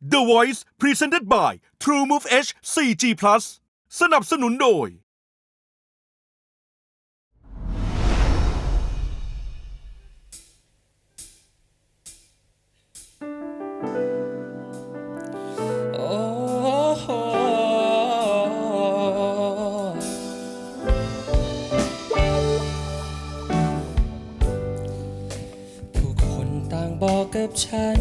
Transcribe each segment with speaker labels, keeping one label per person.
Speaker 1: The Voice Presented by TrueMove H 4G Plus สนับสนุนโดย
Speaker 2: โอ้โหผู้คนต่างบอกกับฉัน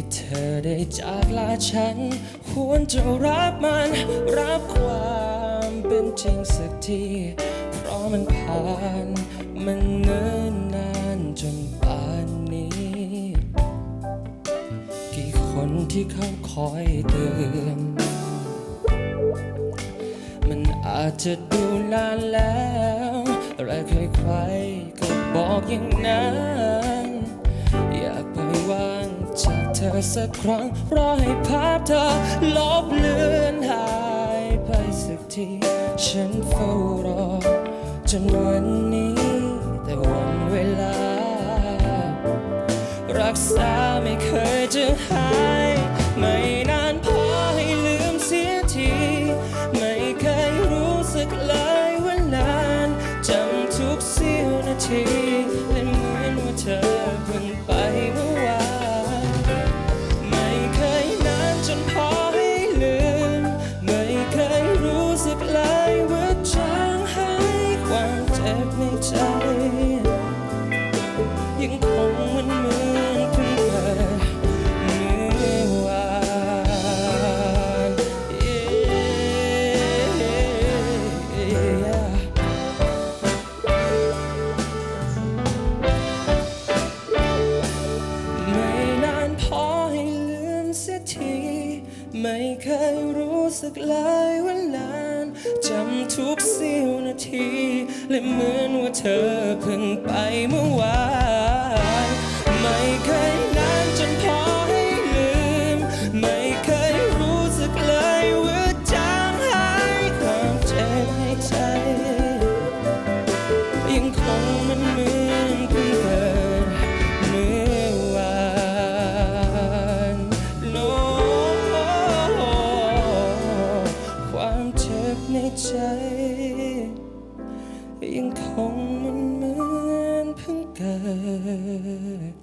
Speaker 2: ที่เธอได้จากลาฉัน ควรจะรับมัน รับความเป็นจริงสักที เพราะมันผ่านมันเนิ่นนานจนป่านนี้ กี่คนที่เขาคอยเตือนมันอาจจะดูนานแล้วแต่ใครๆก็บอกอย่างนั้น เธอสักครั้ง รอให้ภาพเธอลบเลือนหายไปสักที ฉันเฝ้ารอจนวันนี้ แต่วันเวลา รักษาไม่เคยจะหาย สักหลายวันนานจำทุกเสี้ยวนาที และเหมือนว่าเธอเพิ่งไปเมื่อวาน ใจ ยังคงมันเหมือนเพิ่งเกิด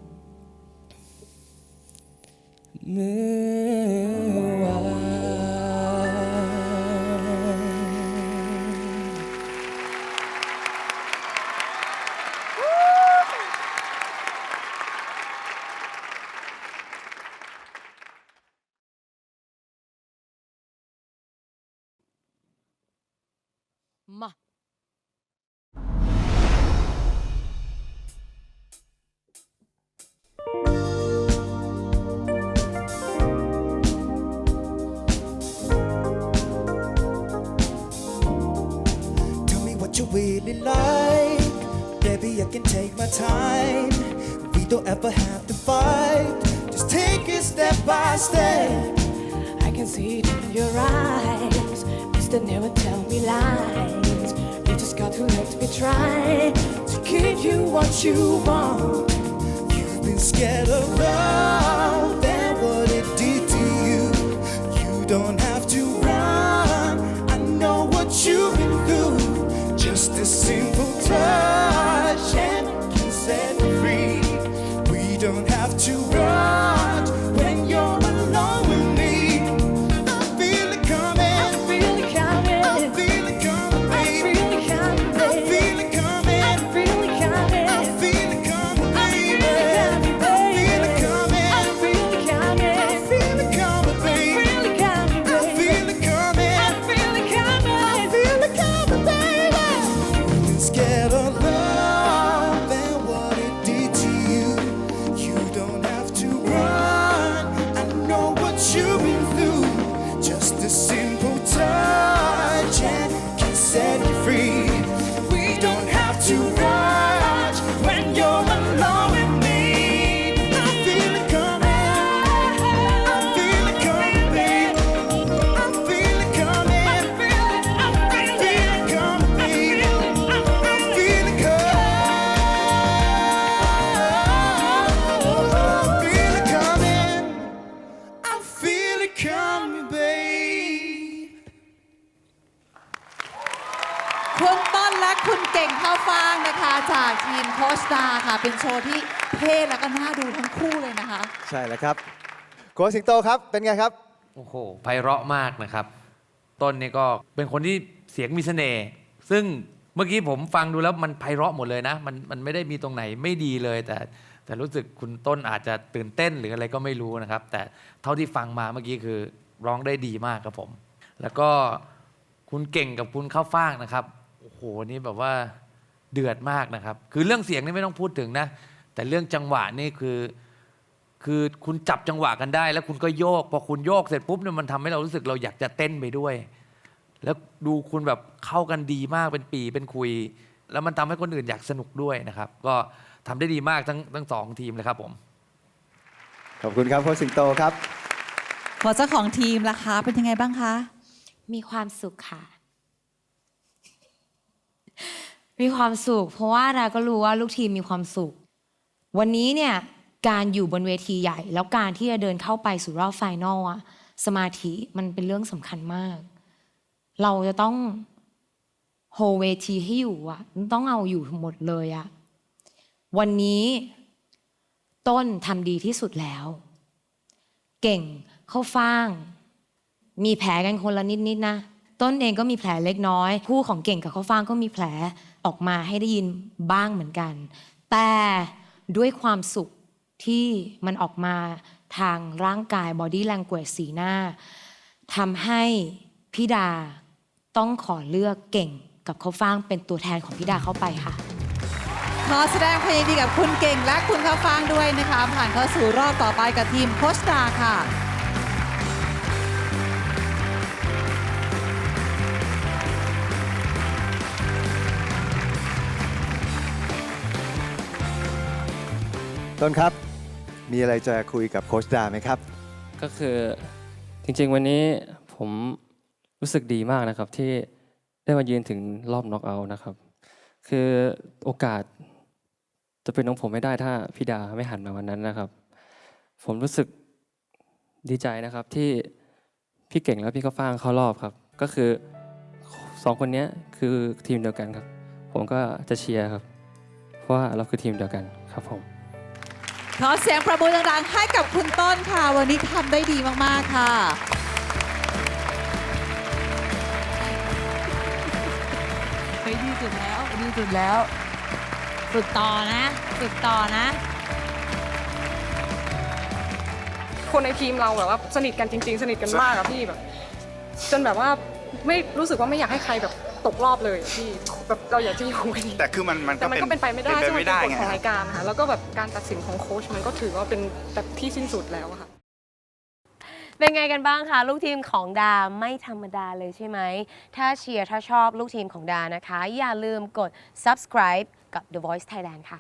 Speaker 3: like. Baby, I can take my time. We don't ever have to fight. Just take it step by step.
Speaker 4: I can see it in your eyes. Mister, never tell me lies. You just got to let me try to give you what you want.
Speaker 3: You've been scared of love and what it did to you. You don't have to run. I know what you've been through. Just a simple 这。
Speaker 5: ชดาค่ะ เป็นโชว์ที่เท่แล้วก็น่าดูทั้งคู่เลยนะคะ
Speaker 6: ใช่แล้วครับโค้ชสิงโตครับเป็นไงครับ
Speaker 7: โอ้โหไพเราะมากนะครับ ต้นนี่ก็เป็นคนที่เสียงมีเสน่ห์ซึ่งเมื่อกี้ผมฟังดูแล้วมันไพเราะหมดเลยนะ มันมันไม่ได้มีตรงไหนไม่ดีเลย แต่แต่รู้สึกคุณต้นอาจจะตื่นเต้นหรืออะไรก็ไม่รู้นะครับ แต่เท่าที่ฟังมาเมื่อกี้คือร้องได้ดีมากครับผม แล้วก็คุณเก่งกับคุณข้าวฟ่างนะครับ โอ้โหนี่แบบว่าเดือดมากนะครับ คือเรื่องเสียงนี่ไม่ต้องพูดถึงนะ แต่เรื่องจังหวะนี่คือ คือคุณจับจังหวะกันได้ แล้วคุณก็โยก พอคุณโยกเสร็จปุ๊บเนี่ยมันทำให้เรารู้สึกเราอยากจะเต้นไปด้วย แล้วดูคุณแบบเข้ากันดีมากเป็นปีเป็นคุย แล้วมันทำให้คนอื่นอยากสนุกด้วยนะครับ ก็ทำได้ดีมากทั้งทั้งสองทีมเลยครับผม
Speaker 6: ขอบคุณครับโค้ชสิงโตครับ
Speaker 5: พอเจ้าของทีมล่ะคะเป็นยังไงบ้างคะ
Speaker 8: มีความสุขค่ะ มีความสุข เพราะว่าดาก็รู้ว่าลูกทีมมีความสุข วันนี้เนี่ยการอยู่บนเวทีใหญ่ แล้วการที่จะเดินเข้าไปสู่รอบไฟนอลอะสมาธิมันเป็นเรื่องสำคัญมาก เราจะต้องโฮเวทีให้อยู่อะต้องเอาอยู่หมดเลยอะวันนี้ต้นทำดีที่สุดแล้ว เก่งเข้าฟ่าง มีแผลกันคนละนิดๆนนะ ต้นเองก็มีแผลเล็กน้อย คู่ของเก่งกับเข้าฟ่างก็มีแผล ออกมาให้ได้ยินบ้างเหมือนกัน แต่ด้วยความสุขที่มันออกมาทางร่างกาย body language สีหน้าทำให้พี่ดาต้องขอเลือกเก่งกับข้าวฟ่างเป็นตัวแทนของพี่ดาเข้าไปค่ะ
Speaker 5: ขอแสดงความยินดีกับคุณเก่งและคุณข้าวฟางด้วยนะคะ ผ่านเข้าสู่รอบต่อไปกับทีมโคชดาค่ะ
Speaker 6: ต้นครับ มีอะไรจะคุยกับโค้ชดาไหมครับ
Speaker 2: ก็คือจริง ๆ วันนี้ผมรู้สึกดีมากนะครับที่ได้มายืนถึงรอบน็อกเอาท์นะครับ คือโอกาสจะเป็นของผมไม่ได้ถ้าพี่ดาไม่หันมาวันนั้นนะครับ ผมรู้สึกดีใจนะครับที่พี่เก่งและพี่ข้าวฟ่างเข้ารอบครับ ก็คือสองคนนี้คือทีมเดียวกันครับ ผมก็จะเชียร์ครับ เพราะว่าเราคือทีมเดียวกันครับผม
Speaker 5: ขอเสียงประมือดังๆให้กับคุณต้นค่ะ วันนี้ทำได้ดีมากๆค่ะ
Speaker 8: เฮ้ยดีสุดแล้วดีสุดแล้วฝึกต่อนะฝึกต่อนะ
Speaker 9: คนในทีมเราแบบว่าสนิทกันจริง ๆ สนิทกันมากอะพี่แบบ จนแบบว่าไม่รู้สึกว่าไม่อยากให้ใครแบบ ตกรอบเลยอะพี่แบบเราอยากจะอยู่กัน
Speaker 10: แต่คือมันมัน
Speaker 9: แต่มันก็เป็นไปไม่ได้
Speaker 10: เป็นไป
Speaker 9: ใช่ไหม
Speaker 10: ไม่ได้
Speaker 9: เป็นกฎ
Speaker 10: ไง
Speaker 9: ของรายการค่ะแล้วก็แบบการตัดสินของโค้ชมันก็ถือว่าเป็นแบบที่สิ้นสุดแล้วอะค่ะ
Speaker 11: เป็นไงกันบ้างคะลูกทีมของดาไม่ธรรมดาเลยใช่ไหม ถ้าเชียร์ถ้าชอบลูกทีมของดานะคะ อย่าลืมกด subscribe กับ The Voice Thailand ค่ะ